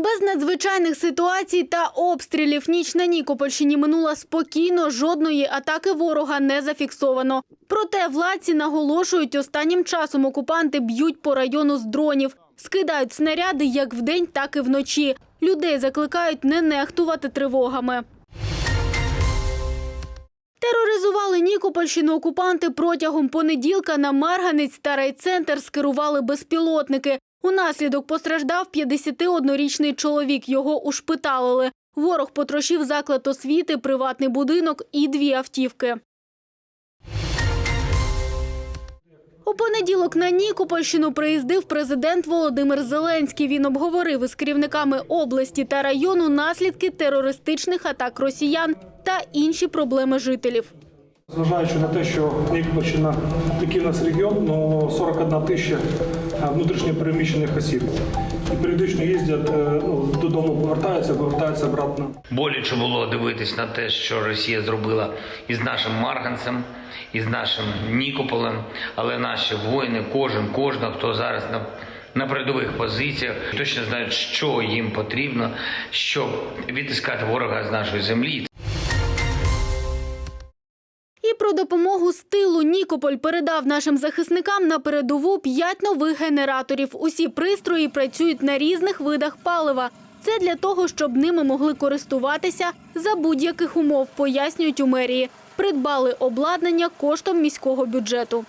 Без надзвичайних ситуацій та обстрілів ніч на Нікопольщині минула спокійно, жодної атаки ворога не зафіксовано. Проте владці наголошують, останнім часом окупанти б'ють по району з дронів, скидають снаряди як вдень, так і вночі. Людей закликають не нехтувати тривогами. Тероризували Нікопольщину окупанти протягом понеділка на Марганець та райцентр скерували безпілотники. Унаслідок постраждав 51-річний чоловік. Його ушпиталили. Ворог потрощив заклад освіти, приватний будинок і дві автівки. У понеділок на Нікопольщину приїздив президент Володимир Зеленський. Він обговорив із керівниками області та району наслідки терористичних атак росіян та інші проблеми жителів. Зважаючи на те, що Нікопольщина такий у нас регіон, ну 41 тисяча е, внутрішньо переміщених осіб. І періодично їздять е, ну, додому, повертаються, повертаються обратно. Боляче було дивитись на те, що Росія зробила із нашим Марганцем, із нашим Нікополем. Але наші воїни, кожен, кожна, хто зараз на, на передових позиціях, точно знають, що їм потрібно, щоб відтискати ворога з нашої землі. Про допомогу з тилу Нікополь передав нашим захисникам на передову п'ять нових генераторів. Усі пристрої працюють на різних видах палива. Це для того, щоб ними могли користуватися за будь-яких умов, пояснюють у мерії. Придбали обладнання коштом міського бюджету.